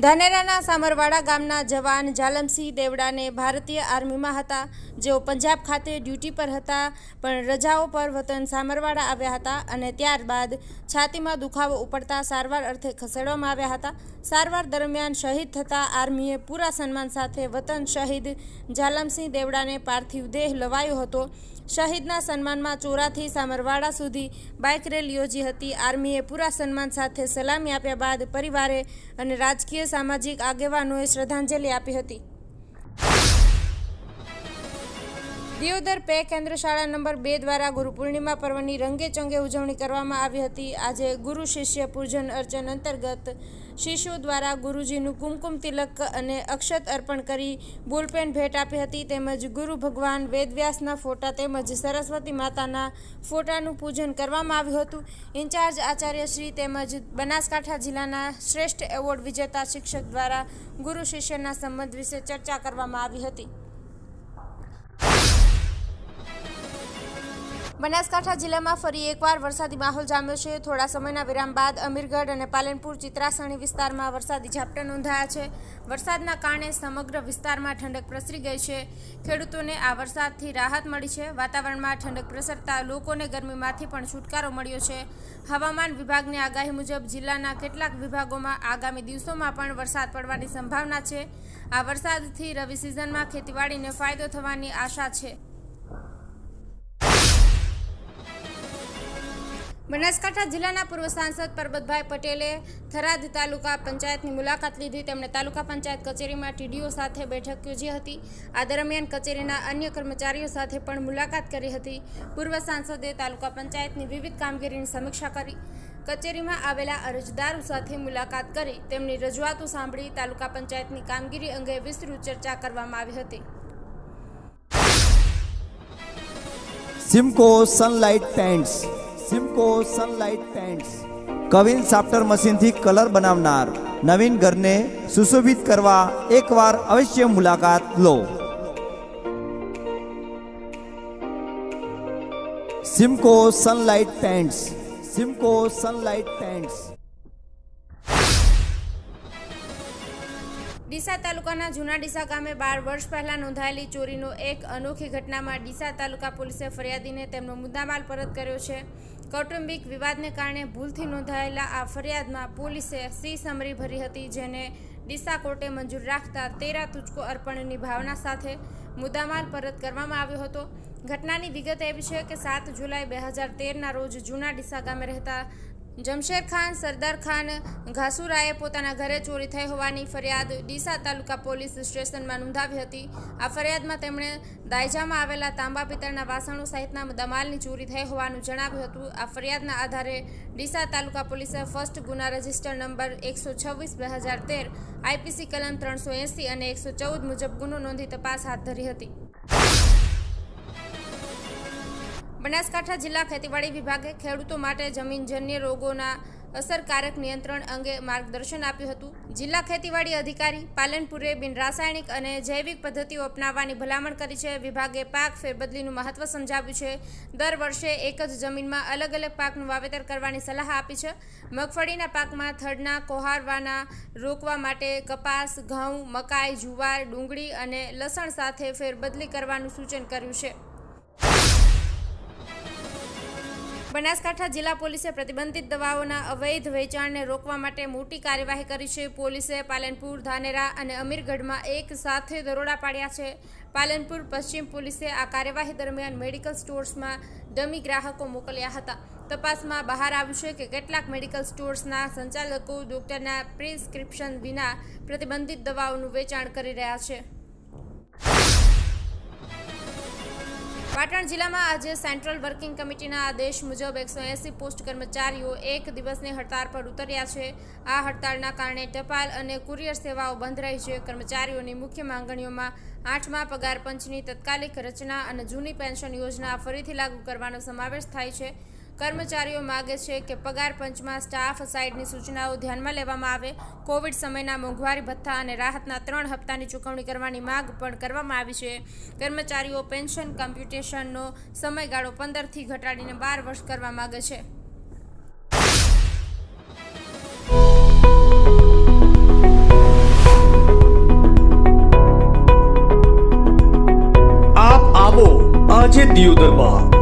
ધાનેરાના સામરવાડા ગામના જવાન જાલમસિંહ દેવડાને ભારતીય આર્મીમાં હતા. જેઓ પંજાબ ખાતે ડ્યુટી પર હતા, પણ રજાઓ પર વતન સામરવાડા આવ્યા હતા અને ત્યારબાદ છાતીમાં દુખાવો ઉપડતા સારવાર અર્થે ખસેડવામાં આવ્યા હતા. સારવાર દરમિયાન શહીદ થતા આર્મીએ પૂરા સન્માન સાથે વતન શહીદ જાલમસિંહ દેવડાને પાર્થિવ દેહ લવાયો હતો. શહીદના સન્માનમાં ચોરાથી સામરવાડા સુધી બાઇક રેલ યોજી હતી. આર્મીએ પૂરા સન્માન સાથે સલામી આપ્યા બાદ પરિવારે અને રાજકીય સામાજિક આગેવાનોએ શ્રદ્ધાંજલિ આપી હતી. દિયોદર પે કેન્દ્ર શાળા નંબર બે દ્વારા ગુરુ પૂર્ણિમા પર્વની રંગે ચંગે ઉજવણી કરવામાં આવી હતી. આજે ગુરુ શિષ્ય પૂજન અર્ચન અંતર્ગત શિશુ દ્વારા ગુરુજીનું કુમકુમ તિલક અને અક્ષત અર્પણ કરી બોલપેન ભેટ આપી હતી. તેમજ ગુરુ ભગવાન વેદવ્યાસના ફોટા તેમજ સરસ્વતી માતાના ફોટાનું પૂજન કરવામાં આવ્યું હતું. ઇન્ચાર્જ આચાર્યશ્રી તેમજ બનાસકાંઠા જિલ્લાના શ્રેષ્ઠ એવોર્ડ વિજેતા શિક્ષક દ્વારા ગુરુ શિષ્યના સંબંધ વિશે ચર્ચા કરવામાં આવી હતી. બનાસકાંઠા જિલ્લામાં ફરી એકવાર વરસાદી માહોલ જામ્યો છે. થોડા સમયના વિરામ બાદ અમીરગઢ અને પાલનપુર ચિત્રાસણી વિસ્તારમાં વરસાદી ઝાપટા નોંધાયા છે. વરસાદના કારણે સમગ્ર વિસ્તારમાં ઠંડક પ્રસરી ગઈ છે. ખેડૂતોને આ વરસાદથી રાહત મળી છે. વાતાવરણમાં ઠંડક પ્રસરતા લોકોને ગરમીમાંથી પણ છુટકારો મળ્યો છે. હવામાન વિભાગની આગાહી મુજબ જિલ્લાના કેટલાક વિભાગોમાં આગામી દિવસોમાં પણ વરસાદ પડવાની સંભાવના છે. આ વરસાદથી રવિ સિઝનમાં ખેતીવાડીને ફાયદો થવાની આશા છે. બનાસકાંઠા જિલ્લાના પૂર્વ સાંસદ પરબતભાઈ પટેલે થરાદ તાલુકા પંચાયતની મુલાકાત લીધી. તેમણે તાલુકા પંચાયત કચેરીમાં ટીડીઓ સાથે બેઠક યોજી હતી. આ દરમિયાન કચેરીના અન્ય કર્મચારીઓ સાથે પણ મુલાકાત કરી હતી. પૂર્વ સાંસદે તાલુકા પંચાયતની વિવિધ કામગીરીની સમીક્ષા કરી. કચેરીમાં આવેલા અરજદારો સાથે મુલાકાત કરી. તેમની રજૂઆતો સાંભળી તાલુકા પંચાયતની કામગીરી અંગે વિસ્તૃત ચર્ચા કરવામાં આવી હતી. Simco Sunlight paints Simco Sunlight paints queen સાફ્ટર મશીનથી કલર બનાવનાર નવીન ઘરને સુશોભિત કરવા એકવાર અવશ્ય મુલાકાત લો. Simco sunlight paints Simco sunlight paints Deesa તાલુકાના જૂના ડીસા ગામે બાર વર્ષ પહેલા નોંધાયેલી ચોરીનો એક અનોખી ઘટનામાં ડીસા તાલુકા પોલીસે ફરિયાદીને તેમનો મુદ્દામાલ પરત કર્યો છે. કૌટુંબિક વિવાદને કારણે ભૂલથી નોંધાયેલા આ ફરિયાદમાં પોલીસે સી સમરી ભરી હતી, જેને ડીસા કોર્ટે મંજૂર રાખતા તેરા તુચકો અર્પણની ભાવના સાથે મુદ્દામાલ પરત કરવામાં આવ્યો હતો. ઘટનાની વિગત એવી છે કે સાત જુલાઈ બે હજાર તેરના રોજ જૂના ડીસા ગામે રહેતા જમશેર ખાન, સરદાર ખાન ઘાસુરાએ પોતાના ઘરે ચોરી થઈ હોવાની ફરિયાદ ડીસા તાલુકા પોલીસ સ્ટેશનમાં નોંધાવી હતી. આ ફરિયાદમાં તેમણે દાયજામાં આવેલા તાંબા પિત્તળના વાસણો સહિતના દમાલની ચોરી થઈ હોવાનું જણાવ્યું હતું. આ ફરિયાદના આધારે ડીસા તાલુકા પોલીસે ફર્સ્ટ ગુના રજિસ્ટર નંબર એકસો છવ્વીસ, બે હજાર તેર, આઈપીસી કલમ ત્રણસો એંસી અને એકસો ચૌદ મુજબ ગુનો નોંધી તપાસ હાથ ધરી હતી. બનાસકાંઠા જિલ્લા ખેતીવાડી વિભાગે ખેડૂતો માટે જમીનજન્ય રોગોના અસરકારક નિયંત્રણ અંગે માર્ગદર્શન આપ્યું હતું. જિલ્લા ખેતીવાડી અધિકારી પાલનપુરે બિન રાસાયણિક અને જૈવિક પદ્ધતિઓ અપનાવવાની ભલામણ કરી છે. વિભાગે પાક ફેરબદલીનું મહત્વ સમજાવ્યું છે. દર વર્ષે એક જ જમીનમાં અલગ અલગ પાકનું વાવેતર કરવાની સલાહ આપી છે. મગફળીના પાકમાં થડના, કોહારવાના, રોકવા માટે કપાસ, ઘઉં, મકાઈ, જુવાર, ડુંગળી અને લસણ સાથે ફેરબદલી કરવાનું સૂચન કર્યું છે. બનાસકાંઠા જિલ્લા પોલીસે પ્રતિબંધિત દવાઓના અવૈધ વેચાણને રોકવા માટે મોટી કાર્યવાહી કરી છે. પોલીસે પાલનપુર, ધાનેરા અને અમીરગઢમાં એક સાથે દરોડા પાડ્યા છે. પાલનપુર પશ્ચિમ પોલીસે આ કાર્યવાહી દરમિયાન મેડિકલ સ્ટોર્સમાં ડમી ગ્રાહકો મોકલ્યા હતા. તપાસમાં બહાર આવ્યું છે કે કેટલાક મેડિકલ સ્ટોર્સના સંચાલકો ડોક્ટરના પ્રિસ્ક્રિપ્શન વિના પ્રતિબંધિત દવાઓનું વેચાણ કરી રહ્યા છે. પાટણ જિલ્લામાં આજે સેન્ટ્રલ વર્કિંગ કમિટીના આદેશ મુજબ એકસો એંસી પોસ્ટ કર્મચારીઓ એક દિવસની હડતાળ પર ઉતર્યા છે. આ હડતાળના કારણે ટપાલ અને કુરિયર સેવાઓ બંધ રહી છે. કર્મચારીઓની મુખ્ય માંગણીઓમાં આઠમા પગાર પંચની તત્કાલિક રચના અને જૂની પેન્શન યોજના ફરીથી લાગુ કરવાનો સમાવેશ થાય છે. કર્મચારીઓ માગે છે કે પગાર પંચમાં સ્ટાફ સાઇડની સૂચનાઓ ધ્યાનમાં લેવામાં આવે. કોવિડ સમયના મોંઘવારી, ભથ્થા અને રાહતના ત્રણ હપ્તાની ચૂકવણી કરવાની માંગ પણ કરવામાં આવી છે. કર્મચારીઓ પેન્શન, કમ્પ્યુટેશનનો સમયગાળો પંદરથી ઘટાડીને બાર વર્ષ કરવા માગે છે. આજે દિયોદરમાં.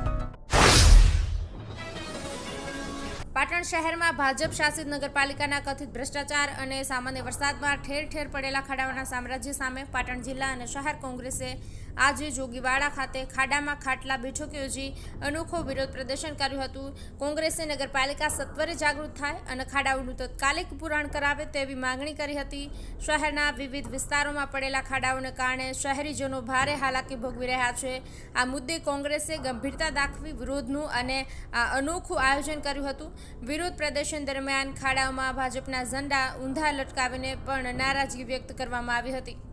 પાટણ શહેરમાં ભાજપ શાસિત નગરપાલિકાના કથિત ભ્રષ્ટાચાર અને સામાન્ય વરસાદમાં ઠેર ઠેર પડેલા ખાડાઓના સામ્રાજ્ય સામે પાટણ જિલ્લા અને શહેર કોંગ્રેસે આજે જોગીવાડા ખાતે ખાડામાં ખાટલા બેઠક યોજી અનોખો વિરોધ પ્રદર્શન કર્યું હતું. કોંગ્રેસે નગરપાલિકા સત્વરે જાગૃત થાય અને ખાડાઓનું તત્કાલિક પુરાણ કરાવે તેવી માંગણી કરી હતી. શહેરના વિવિધ વિસ્તારોમાં પડેલા ખાડાઓને કારણે શહેરીજનો ભારે હાલાકી ભોગવી રહ્યા છે. આ મુદ્દે કોંગ્રેસે ગંભીરતા દાખવી વિરોધનું અને આ અનોખું આયોજન કર્યું હતું. વિરોધ પ્રદર્શન દરમિયાન ખાડાઓમાં ભાજપના ઝંડા ઊંધા લટકાવીને પણ નારાજગી વ્યક્ત કરવામાં આવી હતી.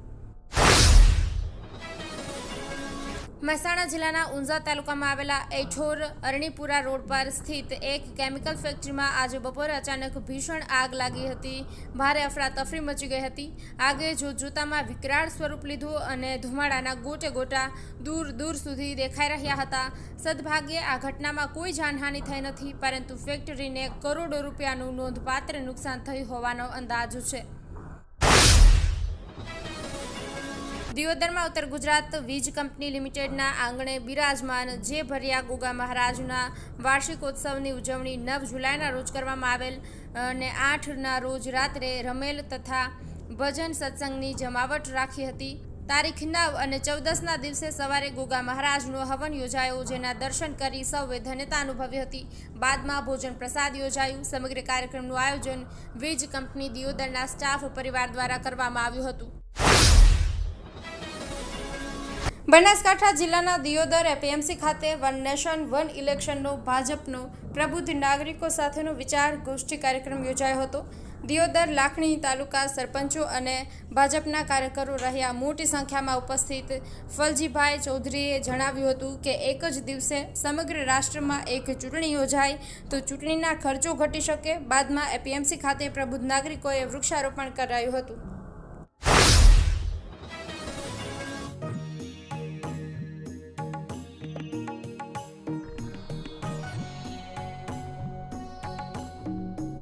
મહેસાણા જિલ્લાના ઊંઝા તાલુકામાં આવેલા એઠોર અરણીપુરા રોડ પર સ્થિત એક કેમિકલ ફેક્ટરીમાં આજે બપોરે અચાનક ભીષણ આગ લાગી હતી. ભારે અફરાતફરી મચી ગઈ હતી. આગે જોતજોતામાં વિકરાળ સ્વરૂપ લીધું અને ધુમાડાના ગોટે ગોટા દૂર દૂર સુધી દેખાઈ રહ્યા હતા. સદભાગ્યે આ ઘટનામાં કોઈ જાનહાનિ થઈ નથી, પરંતુ ફેક્ટરીને કરોડો રૂપિયાનું નોંધપાત્ર નુકસાન થયું હોવાનો અંદાજ છે. દિયોદરમાં ઉત્તર ગુજરાત વીજ કંપની લિમિટેડના આંગણે બિરાજમાન જે ભર્યા ગોગા મહારાજના વાર્ષિકોત્સવની ઉજવણી નવ જુલાઈના રોજ કરવામાં આવેલ અને આઠના રોજ રાત્રે રમેલ તથા ભજન સત્સંગની જમાવટ રાખી હતી. તારીખ નવ અને ચૌદસના દિવસે સવારે ગોગા મહારાજનો હવન યોજાયો જેના દર્શન કરી સૌએ ધન્યતા અનુભવી હતી. બાદમાં ભોજન પ્રસાદ યોજાયું. સમગ્ર કાર્યક્રમનું આયોજન વીજ કંપની દિયોદરના સ્ટાફ પરિવાર દ્વારા કરવામાં આવ્યું હતું. બનાસકાંઠા જિલ્લાના દિયોદર એપીએમસી ખાતે વન નેશન, વન ઇલેક્શનનો ભાજપનો પ્રબુદ્ધ નાગરિકો સાથેનો વિચાર ગોષ્ઠી કાર્યક્રમ યોજાયો હતો. દિયોદર, લાખણી તાલુકા સરપંચો અને ભાજપના કાર્યકરો રહ્યા મોટી સંખ્યામાં ઉપસ્થિત. ફલજીભાઈ ચૌધરીએ જણાવ્યું હતું કે એક જ દિવસે સમગ્ર રાષ્ટ્રમાં એક ચૂંટણી યોજાય, તો ચૂંટણીના ખર્ચો ઘટી શકે. બાદમાં એપીએમસી ખાતે પ્રબુદ્ધ નાગરિકોએ વૃક્ષારોપણ કરાયું હતું.